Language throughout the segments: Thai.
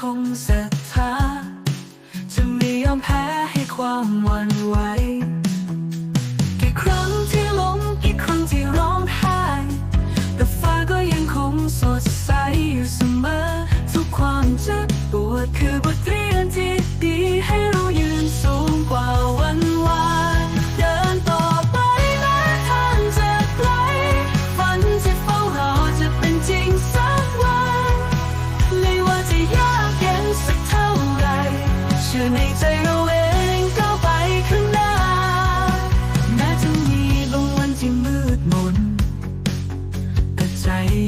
คงศรัทธาจะไม่ยอมแพ้ให้ความหวั่นไหว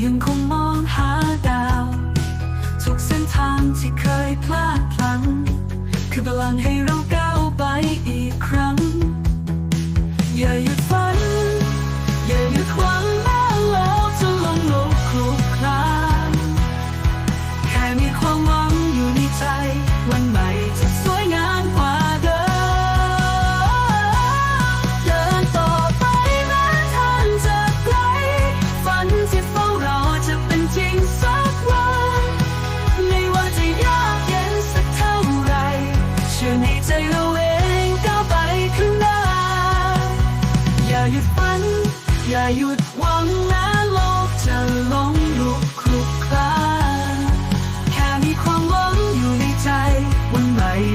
ยังคงมองหาดาว ทุกเส้นทางที่เคยพลาดพลั้งคือพลังให้เราก้าวไปอีกครั้ง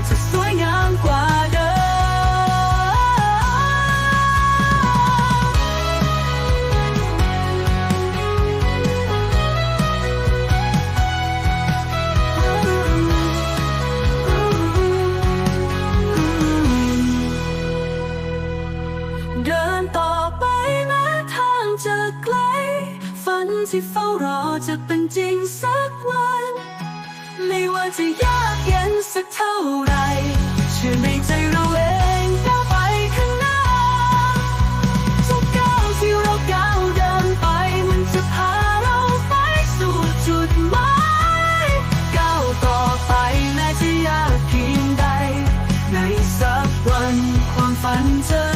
จะสวยงามกว่าเดิมเดินต่อไปแม้ทางจะไกล ฝันที่เฝ้ารอจะเป็นจริงสัก จะยากเย็นสักเท่าไรเชื่อในใจเราเองก้าวไปข้างหน้าทุกก้าวที่เราก้าวเดินไป มันจะพาเราไปสู่จุดหมายก้าวต่อไปแม้จะยากเพียงใด ในสักวันความฝันจะ